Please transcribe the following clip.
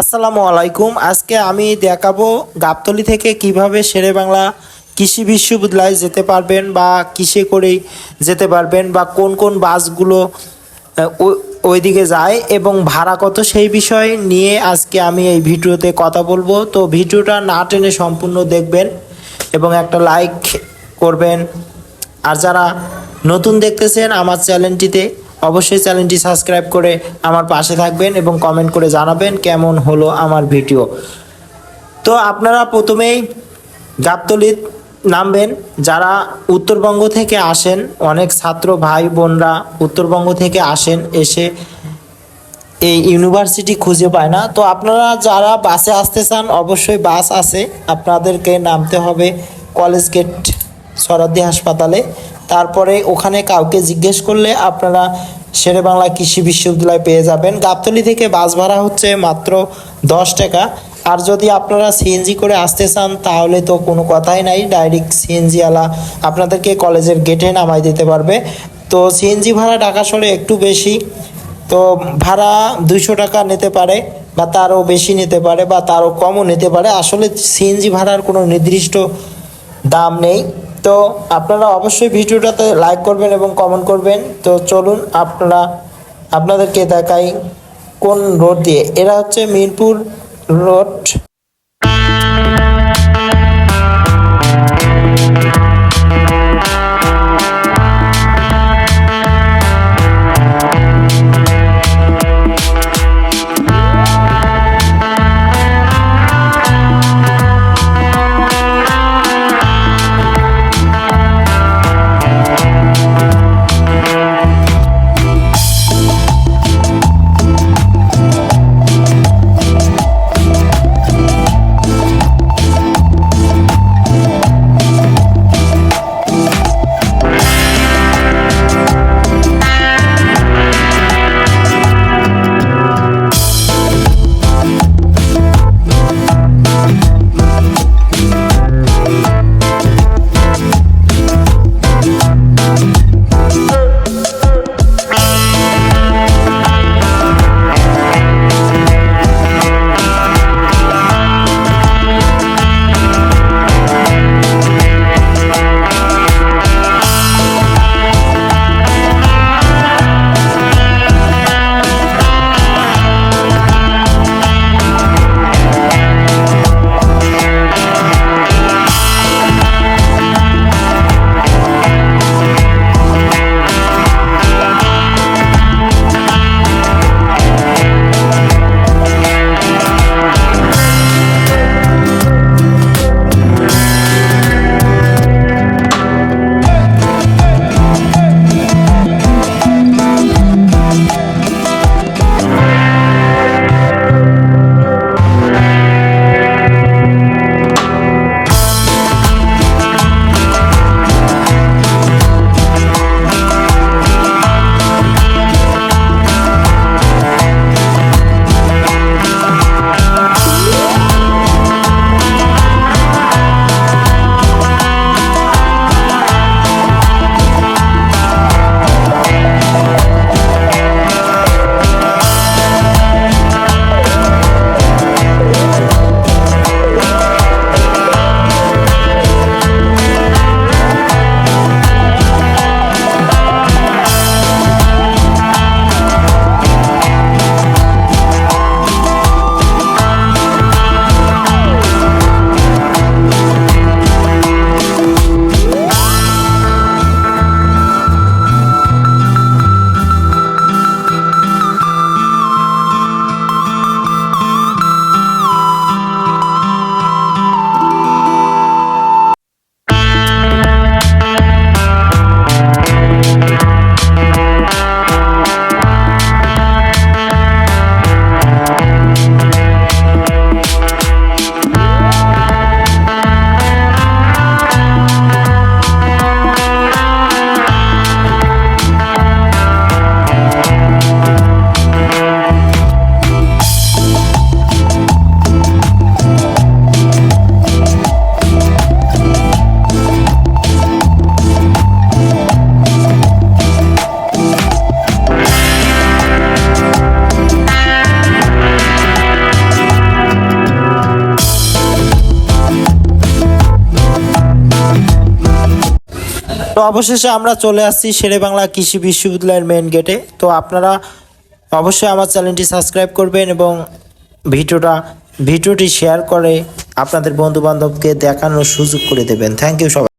আসসালামু আলাইকুম। আজকে আমি দেখাবো গাবতলি থেকে কীভাবে শেরে বাংলা কৃষি বিশ্ববিদ্যালয়ে যেতে পারবেন বা কিসে করেই যেতে পারবেন বা কোন কোন বাসগুলো ওইদিকে যায় এবং ভাড়া কত সেই বিষয় নিয়ে আজকে আমি এই ভিডিওতে কথা বলব। তো ভিডিওটা না টেনে সম্পূর্ণ দেখবেন এবং একটা লাইক করবেন। আর যারা নতুন দেখতেছেন আমার চ্যানেলটিতে অবশ্যই চ্যানেলটি সাবস্ক্রাইব করে আমার পাশে থাকবেন এবং কমেন্ট করে জানাবেন কেমন হলো আমার ভিডিও তো আপনারা প্রথমেই গাবতলিত নামবেন। যারা উত্তরবঙ্গ থেকে আসেন, অনেক ছাত্র ভাই বোনরা উত্তরবঙ্গ থেকে আসেন, এসে এই ইউনিভার্সিটি খুঁজে পায় না। তো আপনারা যারা বাসে আসতে চান, অবশ্যই বাস আছে। আপনাদেরকে নামতে হবে কলেজ গেট, সরাদ্দি হাসপাতালে। তারপরে ওখানে কাউকে জিজ্ঞেস করলে আপনারা শেরে বাংলা কৃষি বিশ্ববিদ্যালয় পেয়ে যাবেন। গাবতলি থেকে বাস ভাড়া হচ্ছে মাত্র দশ টাকা। আর যদি আপনারা সিএনজি করে আসতে চান, তাহলে তো কোনো কথাই নাই। ডাইরেক্ট সিএনজি আলা আপনাদেরকে কলেজের গেটে নামাই দিতে পারবে। তো সিএনজি ভাড়া ঢাকা শহরে একটু বেশি। তো ভাড়া দুইশো টাকা নিতে পারে বা তারও বেশি নিতে পারে বা তারও কমও নিতে পারে। আসলে সিএনজি ভাড়ার কোনো নির্দিষ্ট দাম নেই। তো আপনারা অবশ্যই ভিডিওটাতে লাইক করবেন এবং কমেন্ট করবেন। তো চলুন আপনারা, আপনাদেরকে দেখাই কোন রোড দিয়ে। এরা হচ্ছে মিরপুর রোড তো অবশেষে আমরা চলে আসছি শেরে বাংলা কৃষি বিশ্ববিদ্যালয়ের মেন গেটে তো আপনারা অবশ্যই আমার চ্যানেলটি সাবস্ক্রাইব করবেন এবং ভিডিওটা, ভিডিওটি শেয়ার করে আপনাদের বন্ধু বান্ধবকে দেখানোর সুযোগ করে দেবেন। থ্যাংক ইউ সবাই।